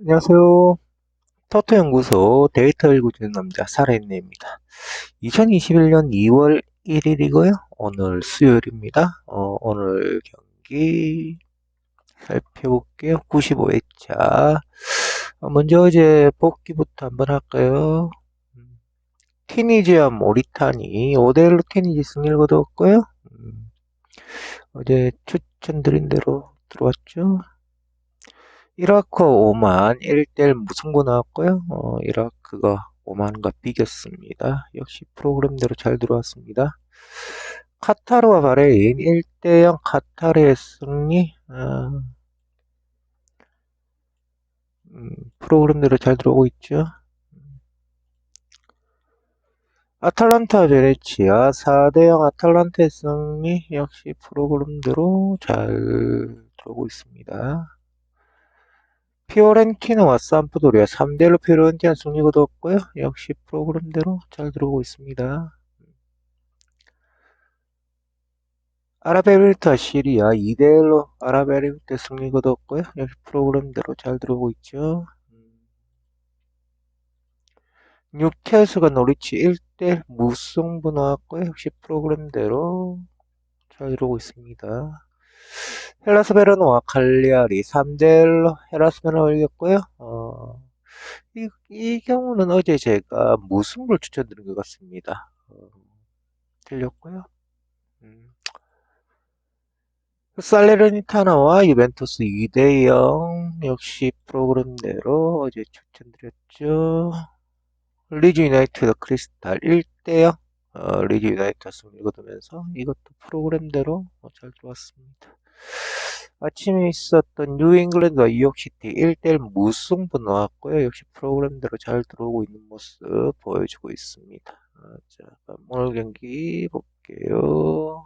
안녕하세요. 터토연구소 데이터 읽어주는 남자 살아있네입니다. 2021년 2월 1일이고요. 오늘 수요일입니다. 어, 오늘 경기 살펴볼게요. 95회차. 어, 먼저 어제 복귀부터 한번 할까요? 음, 티니지와 모리타니 5대1로 티니지 승리를 거뒀고요. 음, 어제 추천드린 대로 들어왔죠. 이라크 오만 1대1 무승부 나왔고요. 어, 이라크가 오만과 비겼습니다. 역시 프로그램대로 잘 들어왔습니다. 카타르와 바레인 1대0 카타르의 승리. 아, 음, 프로그램대로 잘 들어오고 있죠. 아탈란타 베네치아 4대0 아탈란타의 승리 역시 프로그램대로 잘 들어오고 있습니다. 피오렌티나와 산프도리아 3대1로 피오렌티나 승리 거뒀고요. 역시 프로그램대로 잘 들어오고 있습니다. 아라베르타 시리아 2대1로 아라베르타 승리 거뒀고요. 역시 프로그램대로 잘 들어오고 있죠. 뉴캐스가 노리치 1대 무승부 나왔고요. 역시 프로그램대로 잘 들어오고 있습니다. 헬라스 베르노와 칼리아리 3대1로 헬라스 베르노가 이겼고요. 어, 이, 이 경우는 어제 제가 무승부를 추천드린 것 같습니다. 어, 틀렸고요. 음. 살레르니타나와 유벤투스 2대0 역시 프로그램대로 어제 추천드렸죠. 리즈 유나이티드 크리스탈 1대0 어, 리즈 유나이티드 승리 거두면서 이것도 프로그램대로 잘 들어왔습니다. 아침에 있었던 뉴잉글랜드와 뉴욕시티 1대1 무승부 나왔고요. 역시 프로그램대로 잘 들어오고 있는 모습 보여주고 있습니다. 아, 자, 오늘 경기 볼게요.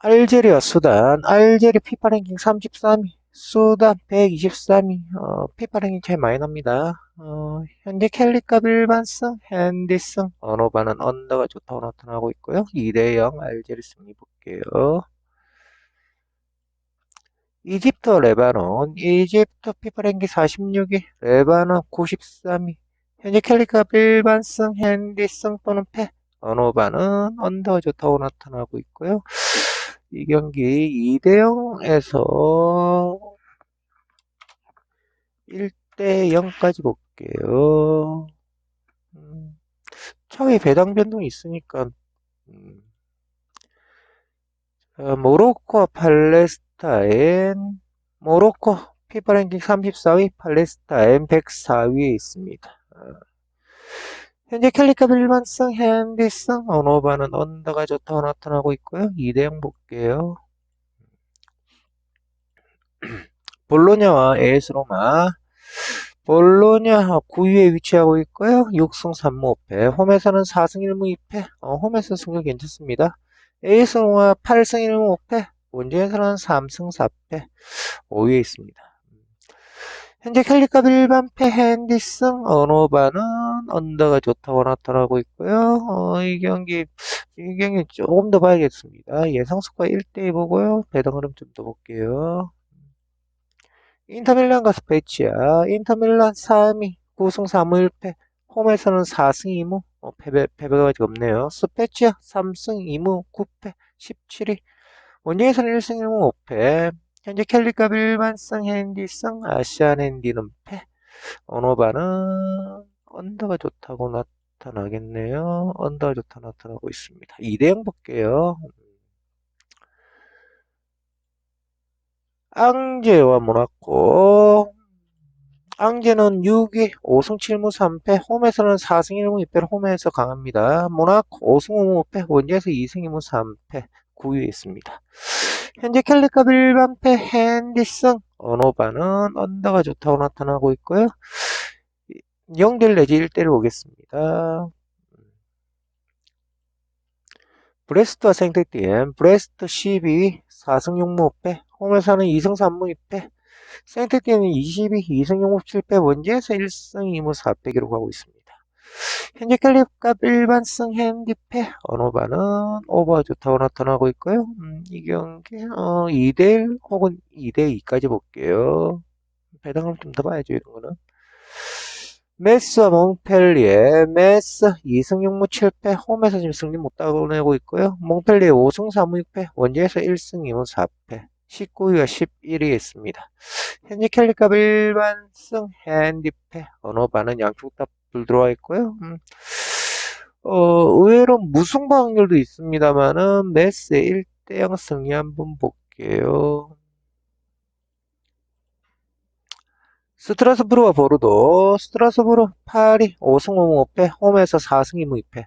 알제리와 수단, 알제리 피파 랭킹 33위, 수단 123위, 어, 피파 랭킹 차이 많이 납니다. 어, 현재 캘리값 일반승, 핸디승, 언어반은 언더가 좋다고 나타나고 있고요. 2대0 알제리 승리 볼게요. 이집트, 레바논, 이집트 피파 랭킹 46위, 레바논 93위, 현재 캘리값 일반승, 핸디승 또는 패, 언어반은 언더가 좋다고 나타나고 있고요. 이 경기 2대0에서 1대0까지 볼게요. 음, 차에 배당 변동이 있으니까 음, 자, 모로코 팔레스타인 모로코 피파 랭킹 34위 팔레스타인 104위에 있습니다. 어, 현재 캘리컵 일반성, 핸디성, 언어반은 언더가 좋다고 나타나고 있고요. 2대0 볼게요. 볼로냐와 에스 로마. 볼로냐 9위에 위치하고 있고요. 6승 3무 5패. 홈에서는 4승 1무 2패. 어, 홈에서 승률 괜찮습니다. 에스 로마 8승 1무 5패. 원주에서는 3승 4패. 5위에 있습니다. 현재 캘리값 일반 패 핸디슨 언어반은 언더가 좋다고 나타나고 있고요. 어, 이 경기 이 경기 조금 더 봐야겠습니다. 예상수가 1대2 보고요. 배당 흐름 좀 더 볼게요. 인터밀란과 스페치아 인터밀란 3위 9승 3무 1패 홈에서는 4승 2무 어, 패배, 패배가 아직 없네요. 스페치아 3승 2무 9패 17위 원정에서는 1승 1무 5패 현재 캘리값 일반성 핸디성 아시안 핸디는 패 언어반은 언더가 좋다고 나타나겠네요. 언더가 좋다 나타나고 있습니다. 2대0 볼게요. 앙제와 모나코 앙제는 6위 5승 7무 3패 홈에서는 4승 1무 2패로 홈에서 강합니다. 모나코 5승 5무 5패 원제에서 2승 2무 3패 9위에 있습니다. 현재 캘리값 일반패 핸디성 언어반은 언더가 좋다고 나타나고 있고요. 0대 내지 1대를 보겠습니다. 브레스트와 생텍디엠 브레스트 12위 4승 6무 5패 홈에서는 2승 3무 2패 생텍디엠은 22 2승 6무 7패 원지에서 1승 2무 4패 기록하고 있습니다. 현재 캘리값 일반승 핸디패 언어반은 오버가 좋다고 나타나고 있고요. 음, 이 경기 어, 2대1 혹은 2대2까지 볼게요. 배당을 좀 더 봐야죠, 이런 거는. 메스와 몽펠리에 메스 2승 6무 7패 홈에서 지금 승리 못 따내고 있고요. 몽펠리에 5승 4무 6패 원주에서 1승 2무 4패 19위와 11위 있습니다. 현재 캘리값 일반승 핸디패 언어반은 양쪽 다 불 들어와 있고요. 음, 어, 의외로 무승부 확률도 있습니다만은 메스의 1대0 승리 한번 볼게요. 스트라스부르와 보르도 스트라스부르 8위 5승 5무 5패 홈에서 4승 2무 2패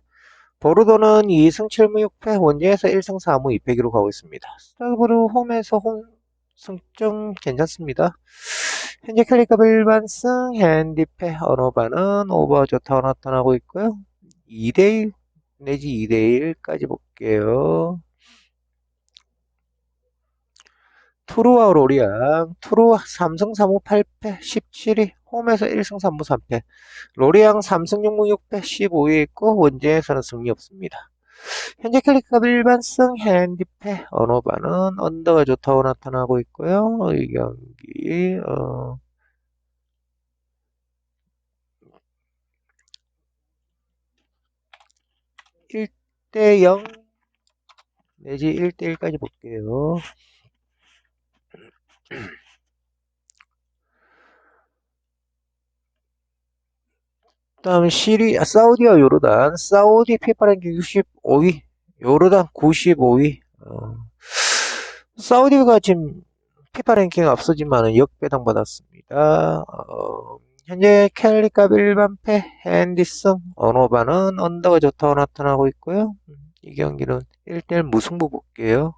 보르도는 2승 7무 6패 원주에서 1승 4무 2패 기록하고 있습니다. 스트라스부르 홈에서 홈 승점 괜찮습니다. 현재 캘리값 일반승 핸디패 언어반은 오버 좋다고 나타나고 있고요. 2대1 내지 2대1까지 볼게요. 투루와 로리앙 투루 3승 3무 8패 17위 홈에서 1승 3무 3패 로리앙 3승 6무 6패 15위에 있고 원제에서는 승리 없습니다. 현재 캘리값 일반승 핸디패 언어반은 언더가 좋다고 나타나고 있고요. 이 경기 어, 일대 0 내지 1대1까지 볼게요. 다음 시리, 아, 사우디와 요르단. 사우디 피파 랭킹 65위, 요르단 95위. 어, 사우디가 지금 피파 랭킹 앞서지만은 역배당 받았습니다. 어, 현재 캘리값 일반패 핸디슨 언어반은 언더가 좋다고 나타나고 있고요. 음, 이 경기는 1대1 무승부 볼게요.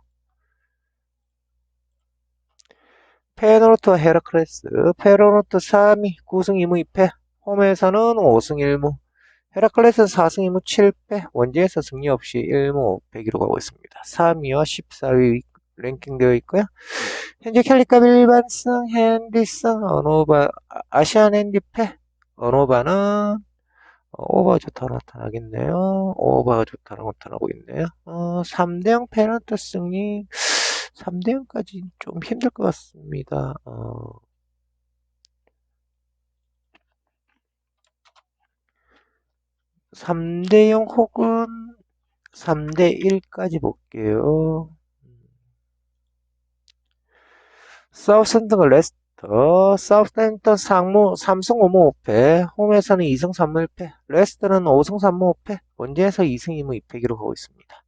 페노르트와 헤라클레스. 페노르트 3위 9승 2무 2패. 홈에서는 5승 1무. 헤라클레스는 4승 2무 7패. 원지에서 승리 없이 1무 5패 기록하고 있습니다. 3위와 14위 랭킹되어 있고요. 현재 캘리값 일반승 핸디승 언어바 아시안 핸디패 언어바는 오버가 좋다고 나타나겠네요. 오버가 좋다고 나타나고 있네요. 어, 3대0 페널트 승리 3대0까지 좀 힘들 것 같습니다. 어, 3대 0 혹은 3대 1까지 볼게요. 사우스햄튼과 레스터, 사우스햄튼 상무 3승 5무 5패, 홈에서는 2승 3무 1패, 레스터는 5승 3무 5패, 원주에서 2승 2무 2패 기록하고 있습니다.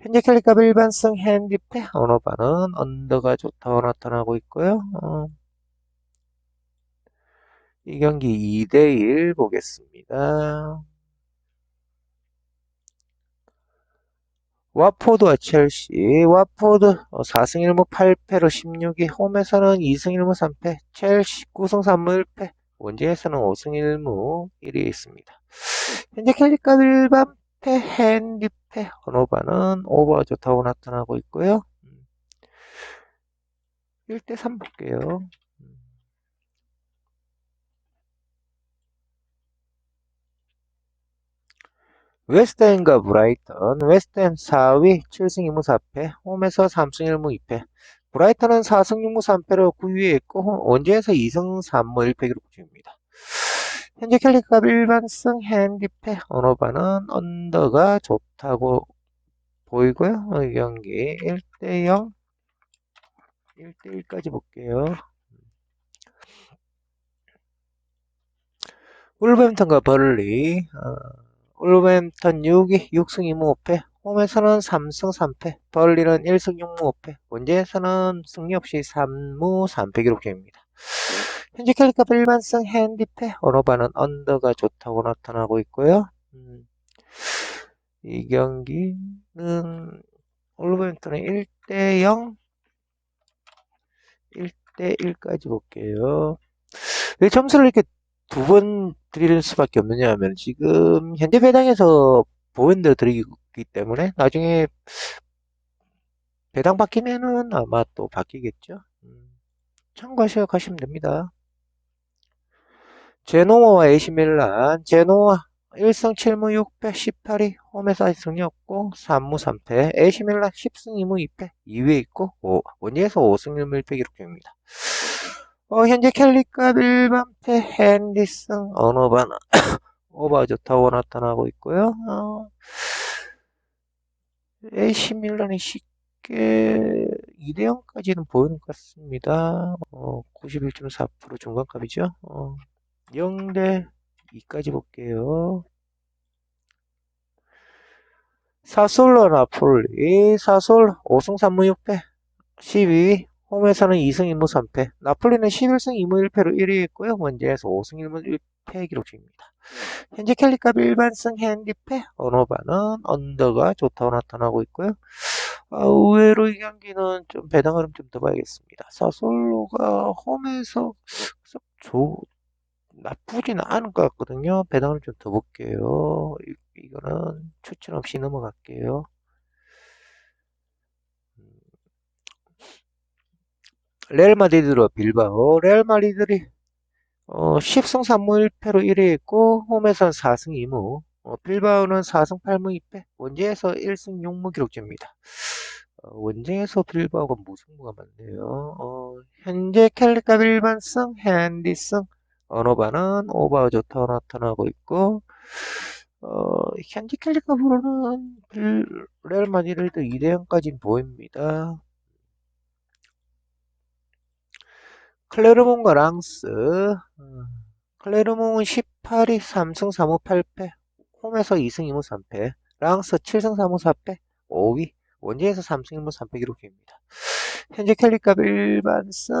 현재 캘리값 일반승 핸디패 언어반은 언더가 좋다고 나타나고 있고요. 어, 이 경기 2대1 보겠습니다. 와포드와 첼시, 와포드 4승 1무 8패로 16위, 홈에서는 2승 1무 3패, 첼시 9승 3무 1패, 원주에서는 5승 1무 1위에 있습니다. 현재 캘리값 일반 패, 핸디패, 언어반은 오버가 좋다고 나타나고 있고요. 1대3 볼게요. 웨스트햄과 브라이턴, 웨스트햄 4위 7승 2무 4패, 홈에서 3승 1무 2패, 브라이턴은 4승 6무 3패로 9위에 있고 원주에서 2승 3무 1패 기록 중입니다. 현재 캘리값 일반승 핸디패 언어반은 언더가 좋다고 보이고요. 이 경기 1대0, 1대1까지 볼게요. 울버햄턴과 벌리, 어, 울버햄턴 6위 6승 2무 5패, 홈에서는 3승 3패, 벌리는 1승 6무 5패, 원제에서는 승리 없이 3무 3패 기록 중입니다. 현재 캘리값 일반성 핸디패 언어반은 언더가 좋다고 나타나고 있고요. 음, 이 경기는 올버햄턴의 1대0, 1대1까지 볼게요. 왜 점수를 이렇게 두 번 드릴 수밖에 없느냐 하면 지금 현재 배당에서 보현대로 드리기 때문에 나중에 배당 바뀌면은 아마 또 바뀌겠죠. 음, 참고하셔 가시면 됩니다. 제노아와 에이시 밀란, 제노아 1승 7무 6패 18위 홈에서 승리 없고 3무 3패 에이시밀란 10승 2무 2패 2위에 있고 오, 원희에서 5승 1무 1패 기록 중입니다. 어, 현재 캘리값 1반패 핸디슨 어노바나 오바조타워 나타나고 있고요. 어, 에이시밀란이 쉽게 2대0까지는 보이는 것 같습니다. 어, 91.4% 중간값이죠. 어, 0대 2까지 볼게요. 사솔로 나폴리 사솔 5승 3무 6패 12위 홈에서는 2승 2무 3패 나폴리는 11승 2무 1패로 1위 했고요 원제에서 5승 1무 1패 기록 중입니다 현재 캘리값 일반승 핸디패 언어반은 언더가 좋다고 나타나고 있고요 아, 의외로 이 경기는 좀 배당 흐름 좀 더 봐야겠습니다 사솔로가 홈에서 좋 나쁘지는 않은 것 같거든요. 배당을 좀 더 볼게요. 이, 이거는 추천 없이 넘어갈게요. 레알 마드리드로 빌바오. 레알 마드리드이 어, 10승 3무 1패로 1위 했고 홈에서는 4승 2무. 어, 빌바오는 4승 8무 2패. 원제에서 1승 6무 기록제입니다. 어, 원제에서 빌바오가 무승부가 많네요. 어, 현재 캘리카 빌반승, 핸디승, 오버 좋다고 나타나고 있고 어, 현지 캘리카브로는 레알 마드리드 2대0까지 보입니다. 클레르몬과 랑스 어, 클레르몬은 18위 3승 3무 8패 홈에서 2승 2무 3패 랑스 7승 3무 4패 5위 원제에서 3승 1무 3패 기록입니다. 현재 캘리값 일반승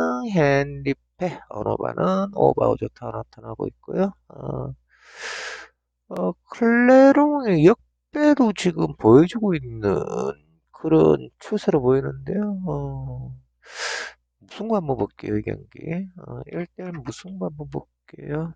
언어반은 오바우 좋다 나타나고 있고요. 어, 어, 클레롱의 역배도 지금 보여주고 있는 그런 추세로 보이는데요. 어, 무승부 한번 볼게요, 이 경기. 어, 1대1 무승부 한번 볼게요.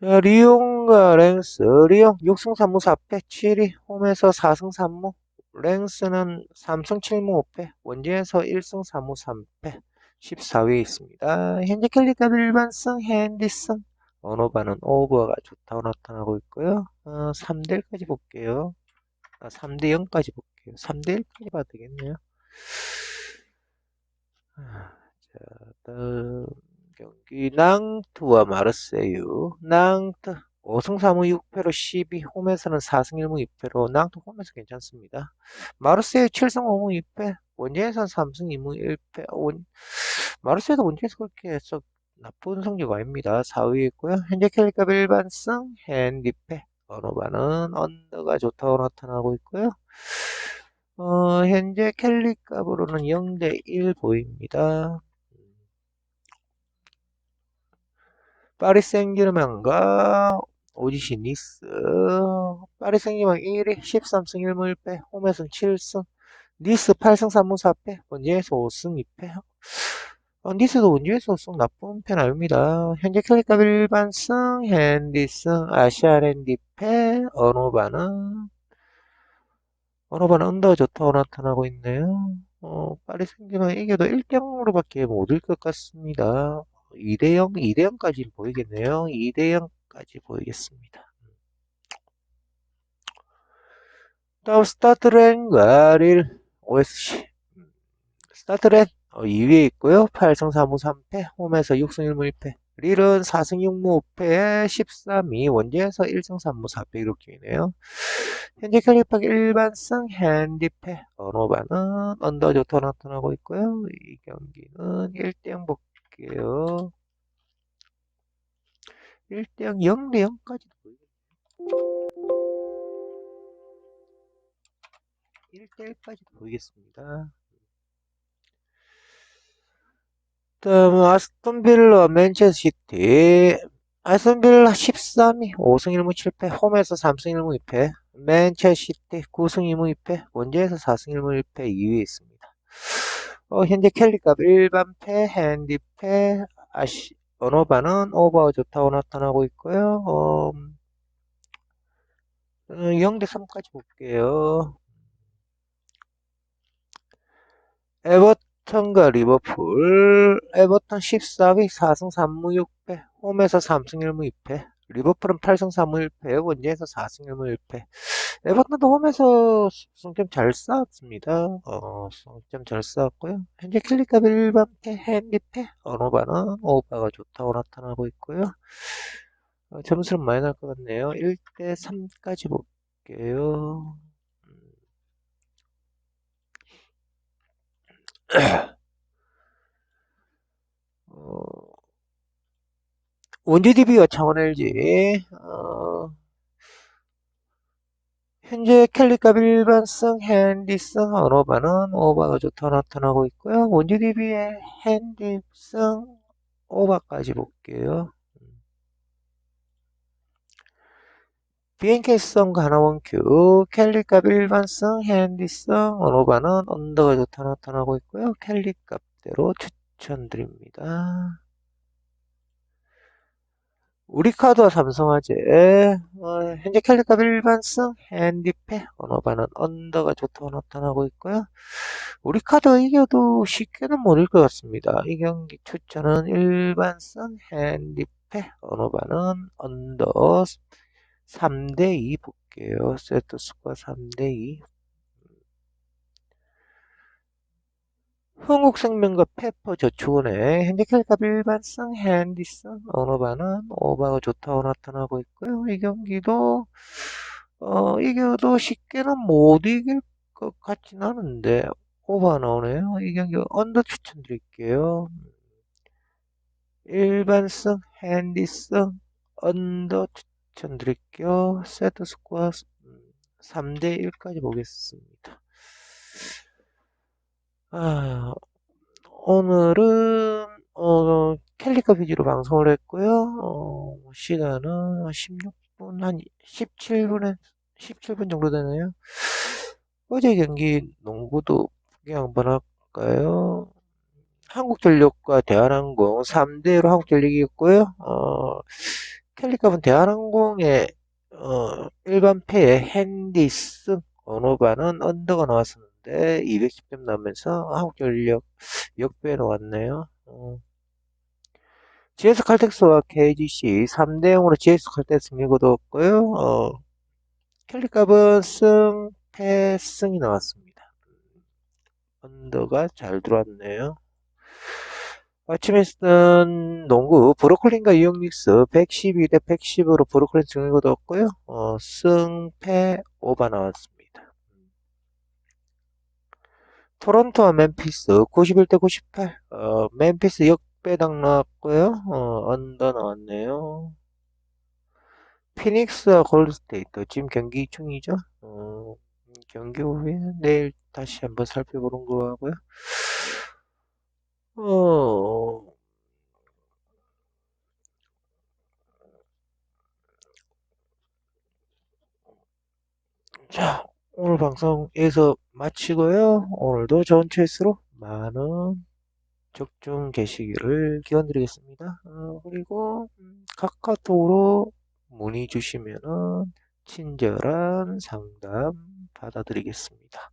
자, 리옹과 랭스. 리옹 6승 3무 4패 7위. 홈에서 4승 3무. 랭스는 3승 7무 5패. 원지에서 1승 3무 3패. 14위에 있습니다. 현재 캘리값 일반승, 핸디승. 언어반은 오버가 좋다고 나타나고 있고요. 어, 3대1까지 볼게요. 아, 3대0까지 볼게요. 3대1 까지 봐도 되겠네요. 아, 자, 다음. 경기 낭트와 마르세유 낭트 5승 3무 6패로 12 홈에서는 4승 1무 2패로 낭트 홈에서 괜찮습니다. 마르세유 7승 5무 2패 원제에서는 3승 2무 1패 원, 마르세유도 원제에서 그렇게 해서 나쁜 성적 아닙니다. 4위에 있고요. 현재 캘리값 일반승 핸디패 언어반은 언더가 좋다고 나타나고 있고요. 어, 현재 캘리값으로는 0대1 보입니다. 파리 생제르맹과 오지시 니스 파리 생제르맹 1위 13승 1무 1패 홈에서는 7승 니스 8승 3무 4패 원주에서 5승 2패 어, 니스도 원주에서 5승 나쁜 편 아닙니다. 현재 캘리값 일반승 핸디승 아시아 랜디패 어노바는 어노바는 언더 좋다고 나타나고 있네요. 어, 파리 생제르맹 이겨도 1등으로밖에 못올것 같습니다. 2대0, 2대0까지 보이겠네요. 2대0까지 보이겠습니다. 다음 스타트렌과 릴 OSC 스타트렌 어, 2위에 있고요. 8승 4무 3패 홈에서 6승 1무 1패 릴은 4승 6무 5패 13위 원제에서 1승 3무 4패 기록 중이네요. 현재 캘리팍 일반승 핸디패 언어반은 언더 좋다 나타나고 있고요. 이 경기는 1대0 볼게요. 1대0, 0대 0까지도 보이겠네요. 1대 1까지도 보이겠습니다. 다음 아스톤 빌라 맨체스시티 아스톤 빌라 13위 5승 1무 7패 홈에서 3승 1무 2패 맨체스시티 9승 2무 2패 원제에서 4승 1무 1패 2위에 있습니다. 어, 현재 캘리값 일반패, 핸디패, 아시, 언어반은 오버가 좋다고 나타나고 있고요. 어, 0대 어, 3까지 볼게요. 에버튼 에버턴과 리버풀. 에버턴 14위 4승 3무 6패. 홈에서 3승 1무 2패. 리버풀은 8승 3무 1패. 원정에서 4승 1무 1패. 에버턴도 홈에서 승점 잘 쌓았습니다. 어, 승점 잘 쌓았고요. 현재 킬리값 일반패, 핸디패, 언어반은 오바가 좋다고 나타나고 있고요. 어, 점수는 많이 날 것 같네요. 1대 3까지 볼게요. 어, 원주 DB와 창원 LG, 어, 현재 캘리값 일반성, 핸디성, 언어반은 오바가 좋다 나타나고 있고요. 원주 DB의 핸디성, 오바까지 볼게요. BNK성 가나원큐, 캘리값 일반성, 핸디성, 언어반은 언더가 좋다 나타나고 있고요. 캘리값대로 추천드립니다. 우리 카드와 삼성화재, 어, 현재 캘리값 일반성, 핸디패, 언어반은 언더가 좋다고 나타나고 있고요. 우리 카드 이겨도 쉽게는 못 이길 것 같습니다. 이 경기 추천은 일반성, 핸디패, 언어반은 언더 3대2 볼게요. 세트 스코어 3대2. 흥국생명과 페퍼저축은행 캘값 일반성, 핸디성, 언어반은 오바가 좋다고 나타나고 있고요. 이 경기도 어, 이겨도 쉽게는 못 이길 것 같진 않은데 오바 나오네요. 이 경기 언더 추천드릴게요. 일반성, 핸디성, 언더 추천 드릴게요. 세트 스코어 3대 1까지 보겠습니다. 아, 오늘은 어, 캘리컵 위주로 방송을 했고요. 어, 시간은 16분 한 17분에 17분 정도 되네요. 어제 경기 농구도 구경 한번 할까요? 한국전력과 대한항공 3대1로 한국전력이 겼고요. 어, 캘리컵은 대한항공의 어, 일반 패에 핸디스 언어반은 언더가 나왔었는데 210점 나오면서 한국전력 역배에 나왔네요. 어. GS 칼텍스와 KGC 3대 0으로 GS 칼텍스 승리 거뒀고요. 어, 캘리값은 승, 패, 승이 나왔습니다. 언더가 잘 들어왔네요. 아침에 쓰던 농구 브로콜린과 이용닉스 112 대 110으로 브로콜린 승리 거뒀고요. 어, 승패 오바 나왔습니다. 토론토와 맨피스 91대 98. 어, 맨피스 역배당 나왔고요. 어, 언더 나왔네요. 피닉스와 골드스테이트 지금 경기 중이죠. 어, 경기 후에 내일 다시 한번 살펴보는 걸로 하고요. 어, 자, 오늘 방송 여기서 마치고요. 오늘도 좋은 체스로 많은 적중 계시기를 기원 드리겠습니다. 어, 그리고 음, 카카오톡으로 문의 주시면은 친절한 상담 받아드리겠습니다.